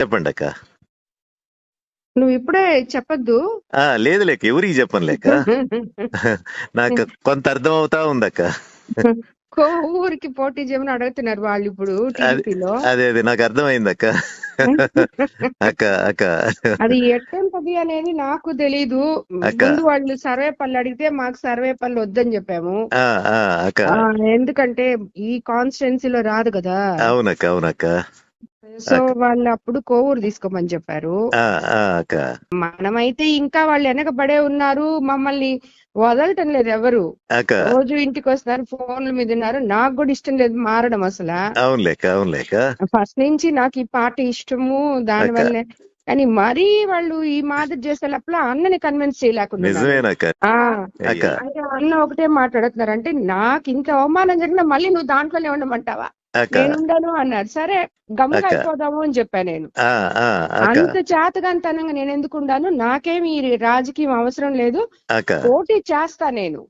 చెప్పండి అక్క. నువ్వు ఇప్పుడే చెప్పొద్దు. లేదు లేక ఎవరికి చెప్పను లేక. నాకు కొంత అర్థం అవుతా ఉందక్క కో ఊరికి పోటీ చేయమని అడుగుతున్నారు వాళ్ళు ఇప్పుడు అదే అదే నాకు అర్థమైంది అక్క. అక్క అక్క. అది ఎట్టంటది అనేది నాకు తెలీదు. ముందు వాళ్ళు సర్వేపల్లి అడిగితే మాకు సర్వేపల్లి వద్దని చెప్పాము. ఎందుకంటే ఈ కాన్స్టిట్యున్సీలో రాదు కదా. అవునక్క అవునక్క సో వాళ్ళు అప్పుడు కోవూరు తీసుకోమని చెప్పారు. మనమైతే ఇంకా వాళ్ళు వెనకబడే ఉన్నారు. మమ్మల్ని వదలటం లేదు ఎవరు. రోజు ఇంటికి వస్తున్నారు ఫోన్ల మీద ఉన్నారు. నాకు కూడా ఇష్టం లేదు మారడం అసలు. ఫస్ట్ నుంచి నాకు ఈ పాట ఇష్టము దాని. వల్లే. కానీ మరీ వాళ్ళు ఈ మాదిరి చేసేటప్పుడు అన్నని కన్విన్స్ చేయలేకుండా అన్న ఒకటే మాట్లాడుతున్నారు అంటే నాకు ఇంత అవమానం జరిగినా మళ్ళీ నువ్వు దాంట్లోనే ఉండమంటావా? అక్క. నేను ఉండను అన్నారు. సరే అక్క. అయిపోదాము అని చెప్పా నేను. అంత చేతగాంతనంగా నేను ఎందుకు ఉండాను నాకేమి ఈ రాజకీయం అవసరం లేదు. పోటీ చేస్తా నేను.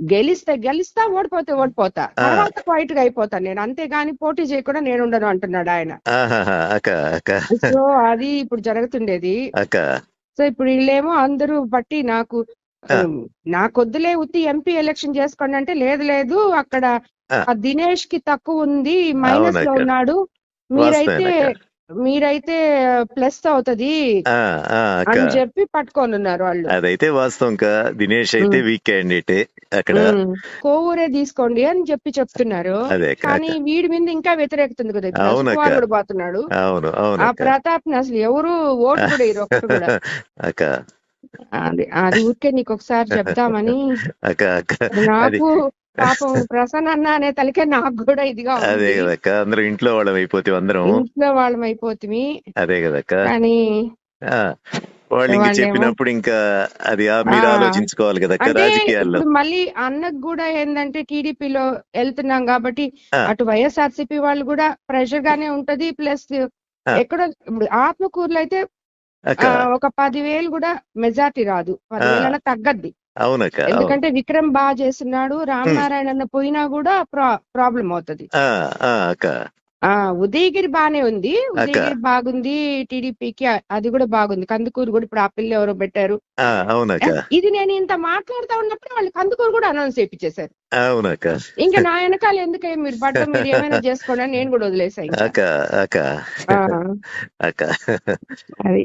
గెలిస్తే గెలిస్తా ఓడిపోతే ఓడిపోతా. తర్వాత క్వైట్గా అయిపోతాను నేను. అంతేగాని పోటీ చేయకుండా నేను ఉండను అంటున్నాడు ఆయన. సో అది ఇప్పుడు జరుగుతుండేది. సో ఇప్పుడు వీళ్ళేమో అందరూ బట్టి నాకు నాకొద్దులే ఉత్తి ఎంపీ ఎలక్షన్ చేసుకోండి అంటే లేదు లేదు అక్కడ దినేష్కి తక్కువ ఉంది మైనస్లో. ఉన్నాడు. మీరైతే. మీరైతే ప్లస్ అవుతది అని చెప్పి పట్టుకొని ఉన్నారు వాళ్ళు. అదైతే వాస్తవం కా దినేష్ అయితే. వీక్ క్యాండిడేటే అక్కడ. కోవూరే తీసుకోండి అని చెప్పి చెప్తున్నారు. కానీ వీడి మీద ఇంకా వ్యతిరేకత ఉంది కదా. కూడా పోతున్నాడు. అవును అవును ఆ ప్రతాప్ని అసలు ఎవరు ఓటు కూడా అక్క. అది అది ఊరికే నీకు ఒకసారి అది నాకు పాపం ప్రసన్న అన్న అనే తలకే నాకు కూడా ఇదిగా అదే కదక్క అందరూ ఇంట్లో వాళ్ళం అయిపోతే అందరం. ఇంట్లో వాళ్ళం అయిపోతుంది అదే కదక్క. కానీ వాళ్ళు ఇంక చెప్పినప్పుడు ఇంకా అది మీరు. ఆలోచించుకోవాలి అంటే రాజకీయాల్లో. మళ్ళీ అన్నకు కూడా ఏంటంటే టీడీపీలో వెళ్తున్నాం కాబట్టి. అటు వైఎస్ఆర్సీపీ వాళ్ళు కూడా ప్రెషర్ గానే ఉంటది ప్లస్. ఎక్కడో ఇప్పుడు ఆత్మకూరులో అయితే ఒక పదివేలు కూడా మెజార్టీ రాదు. పదివేలన్నా తగ్గద్ది. అవునక్క. ఎందుకంటే విక్రమ్ బాగా చేస్తున్నాడు రామనారాయణ అన్న పోయినా కూడా ప్రాబ్లం అవుతది. ఉదయగిరి బానే ఉంది. ఉదయగిరి బాగుంది టీడీపీకి అది కూడా బాగుంది. కందుకూరు కూడా ఇప్పుడు ఆ పిల్ల ఎవరో పెట్టారు. ఇది నేను ఇంత మాట్లాడుతా ఉన్నప్పుడు వాళ్ళు కందుకూరు కూడా అనౌన్స్ చేయించేశారు ఇంకా నా వెనకాల ఎందుకే మీరు పడ్డం? మీరు ఏమైనా చేసుకోండి నేను కూడా వదిలేసాను అది.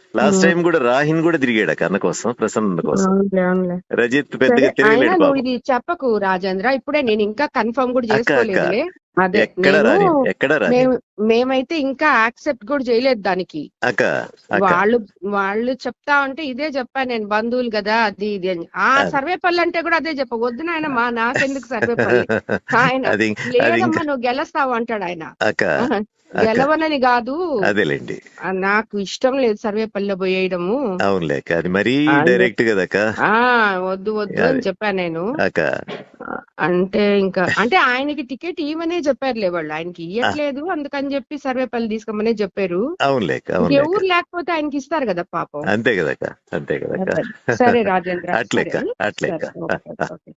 లాస్ట్ టైం కూడా రాహిన్ కూడా తిరిగాడక్క అన్న కోసం ప్రసన్న కోసం. రజిత్ పెద్దగా తిరగలేడు ఇది చెప్పకు రాజేంద్ర ఇప్పుడే నేను ఇంకా కన్ఫర్మ్ కూడా. చేసుకోలేదులే. అదే ఎక్కడ నేను రాని ఎక్కడ రాని మేము మేమైతే ఇంకా యాక్సెప్ట్ కూడా చేయలేదు దానికి. వాళ్ళు వాళ్ళు చెప్తా ఉంటే ఇదే చెప్పాను నేను బంధువులు కదా అది ఇది అని. ఆ. సర్వేపల్లి అంటే కూడా అదే చెప్ప వద్దు నాయన మా నాకెందుకు సర్వేపల్లి? ఆయన లేదమ్మా నువ్వు గెలుస్తావు అంటాడు ఆయన. గెలవనని కాదు. అదేలేండి. నాకు ఇష్టం లేదు సర్వేపల్లిలో పోయేయడము. అవునులే అది మరీ. డైరెక్ట్ ఆ వద్దు వద్దు అని చెప్పాను నేను. అంటే ఇంకా అంటే ఆయనకి టికెట్ ఇవ్వనే చెప్పారులే వాళ్ళు. ఆయనకి ఇవ్వట్లేదు అందుకని చెప్పి సర్వేపల్లి తీసుకోమనే చెప్పారు. అవునులే ఎవరు లేకపోతే ఆయనకి ఇస్తారు కదా పాపం. అంతే కదక్క అంతే కదక్క. సరే రాజేంద్ర. అట్లే